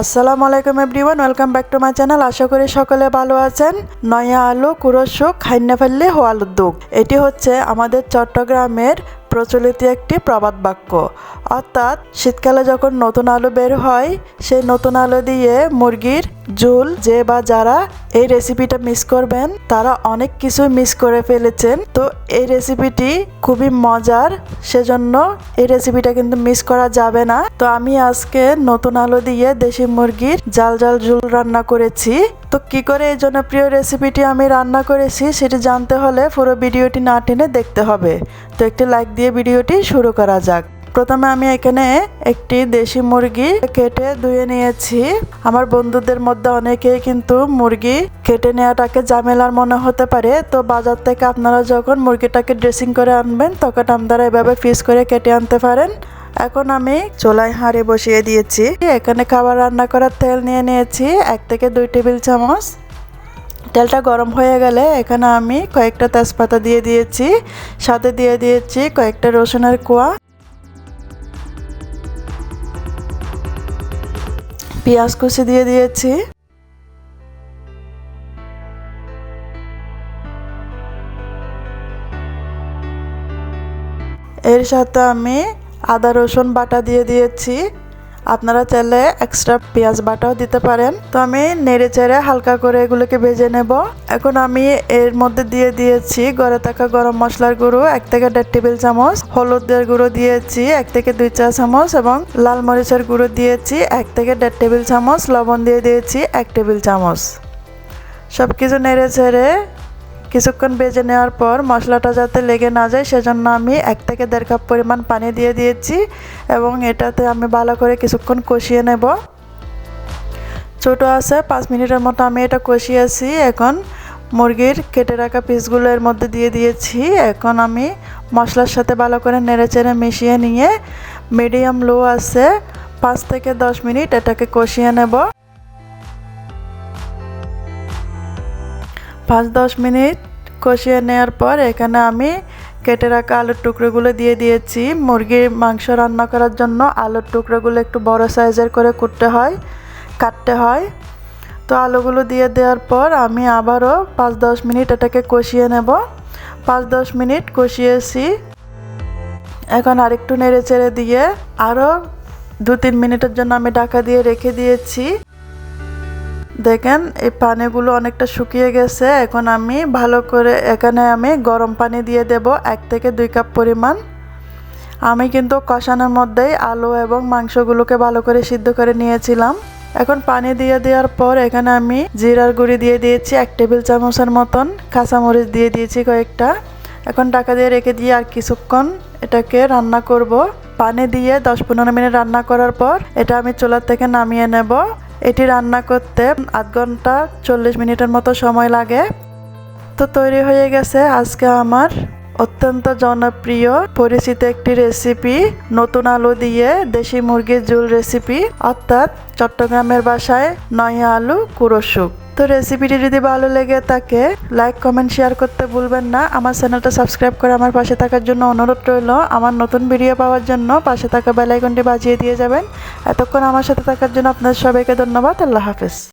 আসসালামু আলাইকুম everyone, welcome back to my channel. আশা করি সকলে ভালো আছেন। নয়া আলু কুরোশুক খাইন্না ফেললে হোয়াল উদ্যোগ। এটি হচ্ছে আমাদের চট্টগ্রামের প্রচলিত একটি প্রবাদ বাক্য। অর্থাৎ শীতকালে যখন নতুন আলু বের হয়, সেই নতুন আলু দিয়ে মুরগির ঝোল যে বা যারা এই রেসিপিটা মিস করবেন, তারা অনেক কিছু মিস করে ফেলেছেন। তো এই রেসিপিটি খুবই মজার, সেজন্য এই রেসিপিটা কিন্তু মিস করা যাবে না। তো আমি আজকে নতুন আলু দিয়ে দেশি মুরগির জাল জাল ঝোল রান্না করেছি। তো কি করে এই জনপ্রিয় রেসিপিটি আমি রান্না করেছি, সেটি জানতে হলে পুরো ভিডিওটি না টেনে দেখতে হবে। তো একটি লাইক দিয়ে ভিডিওটি শুরু করা যাক। প্রথমে আমি এখানে একটি দেশি মুরগি কেটে ধুয়ে নিয়েছি। আমার বন্ধুদের মধ্যে অনেকেই কিন্তু মুরগি কেটে নেওয়াটাকে ঝামেলার মনে হতে পারে। তো বাজার থেকে আপনারা যখন মুরগিটাকে ড্রেসিং করে আনবেন, তখন আপনারা এভাবে পিস করে কেটে আনতে পারেন। এখন আমি চোলাই হাঁড়ি বসিয়ে দিয়েছি। এখানে খাবার রান্না করার তেল নিয়ে নিয়েছি, এক থেকে দুই টেবিল চামচ। তেলটা গরম হয়ে গেলে এখানে আমি কয়েকটা তেজপাতা দিয়ে দিয়েছি, সাথে দিয়ে দিয়েছি কয়েকটা রসুনের কোয়া। পেঁয়াজ কুচি দিয়ে দিয়েছি। এর সাথে আমি আদা রসুন বাটা দিয়ে দিয়েছি। আপনারা চাইলে এক্সট্রা পেঁয়াজ বাটাও দিতে পারেন। তো আমি নেড়ে চেড়ে হালকা করে এগুলোকে ভেজে নেব। এখন আমি এর মধ্যে দিয়ে দিয়েছি গড়ে থাকা গরম মশলার গুঁড়ো, এক থেকে দেড় টেবিল চামচ। হলুদের গুঁড়ো দিয়েছি এক থেকে দুই চা চামচ এবং লাল মরিচের গুঁড়ো দিয়েছি এক থেকে দেড় টেবিল চামচ। লবণ দিয়ে দিয়েছি এক টেবিল চামচ। সব কিছু নেড়ে চেড়ে কিছুক্ষণ বেজে নেওয়ার পর মশলাটা যাতে লেগে না যায়, সেজন্য আমি এক থেকে দেড় কাপ পরিমাণ পানি দিয়ে দিয়েছি এবং এটাতে আমি ভালো করে কিছুক্ষণ কষিয়ে নেব। ছোটো আছে, পাঁচ মিনিটের মতো আমি এটা কষিয়েছি। এখন মুরগির কেটে রাখা পিসগুলো এর মধ্যে দিয়ে দিয়েছি। এখন আমি মশলার সাথে ভালো করে নেড়ে চেড়ে মিশিয়ে নিয়ে মিডিয়াম লো আছে, পাঁচ থেকে দশ মিনিট এটাকে কষিয়ে নেব। পাঁচ দশ মিনিট কষিয়ে নেওয়ার পর এখানে আমি কেটে রাখা আলুর টুকরোগুলো দিয়ে দিয়েছি। মুরগির মাংস রান্না করার জন্য আলুর টুকরোগুলো একটু বড় সাইজের করে কুটতে হয়, কাটতে হয়। তো আলুগুলো দিয়ে দেওয়ার পর আমি আবারও পাঁচ দশ মিনিট এটাকে কষিয়ে নেব। পাঁচ দশ মিনিট কষিয়েছি। এখন আরেকটু নেড়ে চেড়ে দিয়ে আরও দু তিন মিনিটের জন্য আমি ঢাকা দিয়ে রেখে দিয়েছি। দেখেন, এই পানিগুলো অনেকটা শুকিয়ে গেছে। এখন আমি ভালো করে এখানে আমি গরম পানি দিয়ে দেব, এক থেকে দুই কাপ পরিমাণ। আমি কিন্তু কষানোর মধ্যেই আলু এবং মাংসগুলোকে ভালো করে সিদ্ধ করে নিয়েছিলাম। এখন পানি দিয়ে দেওয়ার পর এখানে আমি জিরার গুঁড়ি দিয়ে দিয়েছি, এক টেবিল চামচের মতন। কাঁচামরিচ দিয়ে দিয়েছি কয়েকটা। এখন টাকা দিয়ে রেখে দিয়ে আর কিছুক্ষণ এটাকে রান্না করব। পানি দিয়ে দশ পনেরো মিনিট রান্না করার পর এটা আমি চুলার থেকে নামিয়ে নেব। এটি রান্না করতে আধ ঘণ্টা চল্লিশ মিনিটের মতো সময় লাগে। তো তৈরি হয়ে গেছে আজকে আমার অত্যন্ত জনপ্রিয়, পরিচিত একটি রেসিপি নতুন আলু দিয়ে দেশি মুরগির ঝোল রেসিপি অর্থাৎ চট্টগ্রামের বাসায় নয়া আলু কুরোশুক তো রেসিপিটি যদি ভালো লেগে থাকে লাইক কমেন্ট শেয়ার করতে ভুলবেন না। আমার চ্যানেলটা সাবস্ক্রাইব করে আমার পাশে থাকার জন্য অনুরোধ রইল। আমার নতুন ভিডিও পাওয়ার জন্য পাশে থাকা বেলাইকনটি বাজিয়ে দিয়ে যাবেন। এতক্ষণ আমার সাথে থাকার জন্য আপনাদের সবাইকে ধন্যবাদ। আল্লাহ হাফেজ।